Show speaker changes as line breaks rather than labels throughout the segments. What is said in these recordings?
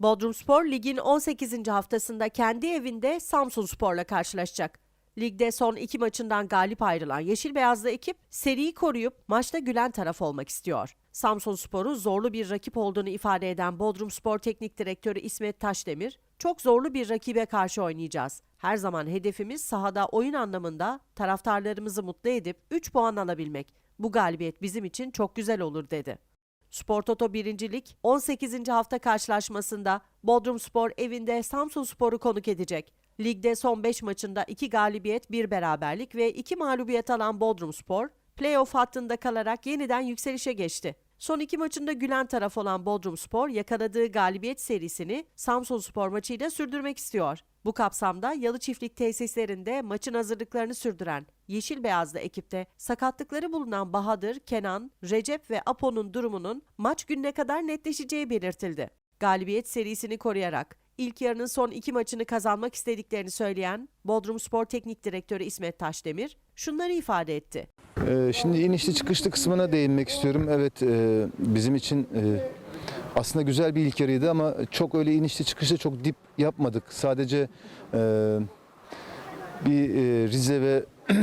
Bodrumspor ligin 18. haftasında kendi evinde Samsunspor'la karşılaşacak. Ligde son iki maçından galip ayrılan Yeşil Beyazlı ekip seriyi koruyup maçta gülen taraf olmak istiyor. Samsunspor'u zorlu bir rakip olduğunu ifade eden Bodrumspor Teknik Direktörü İsmet Taşdemir, çok zorlu bir rakibe karşı oynayacağız. Her zaman hedefimiz sahada oyun anlamında taraftarlarımızı mutlu edip 3 puan alabilmek. Bu galibiyet bizim için çok güzel olur dedi. Spor Toto 1. Lig 18. hafta karşılaşmasında Bodrumspor evinde Samsunspor'u konuk edecek. Ligde son 5 maçında 2 galibiyet, 1 beraberlik ve 2 mağlubiyet alan Bodrumspor, playoff hattında kalarak yeniden yükselişe geçti. Son iki maçında gülen taraf olan Bodrumspor yakaladığı galibiyet serisini Samsunspor maçıyla sürdürmek istiyor. Bu kapsamda Yalı Çiftlik tesislerinde maçın hazırlıklarını sürdüren Yeşil Beyazlı ekipte sakatlıkları bulunan Bahadır, Kenan, Recep ve Apo'nun durumunun maç gününe kadar netleşeceği belirtildi. Galibiyet serisini koruyarak ilk yarının son iki maçını kazanmak istediklerini söyleyen Bodrumspor Teknik Direktörü İsmet Taşdemir şunları ifade etti.
Ee, Şimdi inişli çıkışlı kısmına değinmek istiyorum. Evet e, bizim için e, aslında güzel bir ilk yarıydı ama çok öyle inişli çıkışlı çok dip yapmadık. Sadece e, bir e, Rize ve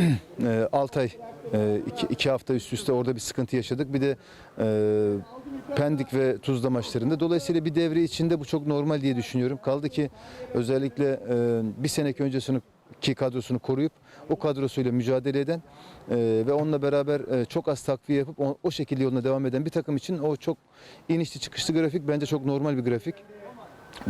e, Altay e, iki, iki hafta üst üste orada bir sıkıntı yaşadık. Bir de e, Pendik ve Tuzla maçlarında. Dolayısıyla bir devre içinde bu çok normal diye düşünüyorum. Kaldı ki özellikle e, bir seneki öncesini ki kadrosunu koruyup o kadrosuyla mücadele eden e, ve onunla beraber e, çok az takviye yapıp o, o şekilde yoluna devam eden bir takım için o çok inişli çıkışlı grafik bence çok normal bir grafik.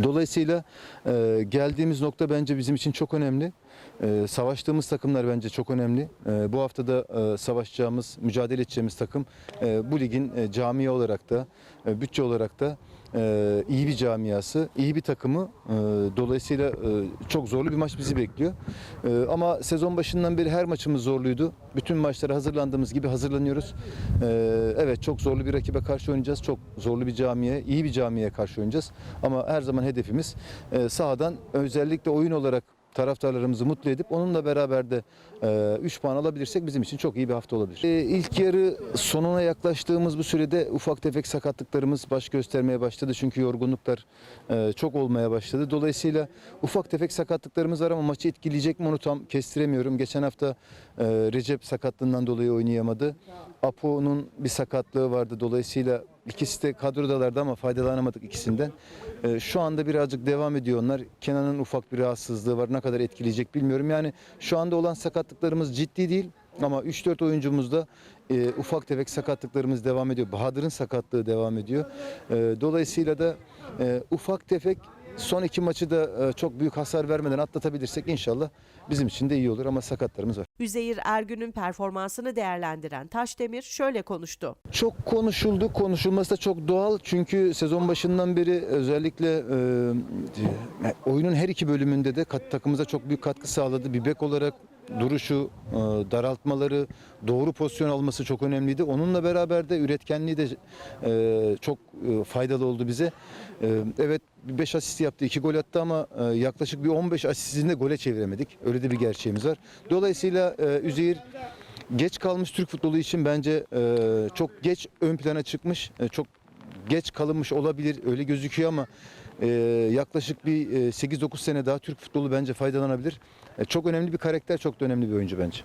Dolayısıyla e, geldiğimiz nokta bence bizim için çok önemli. E, savaştığımız takımlar bence çok önemli. E, bu hafta da e, savaşacağımız, mücadele edeceğimiz takım e, bu ligin e, camia olarak da, e, bütçe olarak da e, iyi bir camiası, iyi bir takımı. E, dolayısıyla e, çok zorlu bir maç bizi bekliyor. E, ama sezon başından beri her maçımız zorluydu. Bütün maçlara hazırlandığımız gibi hazırlanıyoruz. E, evet çok zorlu bir rakibe karşı oynayacağız. Çok zorlu bir camiye, iyi bir camiye karşı oynayacağız. Ama her zaman hedefimiz e, sahadan özellikle oyun olarak taraftarlarımızı mutlu edip onunla beraber de 3 puan alabilirsek bizim için çok iyi bir hafta olabilir. E, ilk yarı sonuna yaklaştığımız bu sürede ufak tefek sakatlıklarımız baş göstermeye başladı. Çünkü yorgunluklar e, çok olmaya başladı. Dolayısıyla ufak tefek sakatlıklarımız var ama maçı etkileyecek mi onu tam kestiremiyorum. Geçen hafta e, Recep sakatlığından dolayı oynayamadı. Apo'nun bir sakatlığı vardı. Dolayısıyla ikisi de kadrodalardı ama faydalanamadık ikisinden. E, şu anda birazcık devam ediyor onlar. Kenan'ın ufak bir rahatsızlığı var. Ne kadar etkileyecek bilmiyorum. Yani şu anda olan sakatlıklarımız ciddi değil. Ama 3-4 oyuncumuzda e, ufak tefek sakatlıklarımız devam ediyor. Bahadır'ın sakatlığı devam ediyor. E, dolayısıyla da e, ufak tefek son iki maçı da e, çok büyük hasar vermeden atlatabilirsek inşallah bizim için de iyi olur ama sakatlarımız var.
Üzeyir Ergün'ün performansını değerlendiren Taşdemir şöyle konuştu.
Çok konuşuldu. Konuşulması da çok doğal. Çünkü sezon başından beri özellikle e, oyunun her iki bölümünde de kat, takımıza çok büyük katkı sağladı. Bir bek olarak duruşu, e, daraltmaları, doğru pozisyon alması çok önemliydi. Onunla beraber de üretkenliği de e, çok e, faydalı oldu bize. Evet 5 asist yaptı, 2 gol attı ama yaklaşık bir 15 asistini de gole çeviremedik. Öyle de bir gerçeğimiz var. Dolayısıyla Üzeyir geç kalmış Türk futbolu için bence çok geç ön plana çıkmış. Çok geç kalınmış olabilir öyle gözüküyor ama e, yaklaşık bir e, 8-9 sene daha Türk futbolu bence faydalanabilir. E, çok önemli bir karakter, çok da önemli bir oyuncu bence.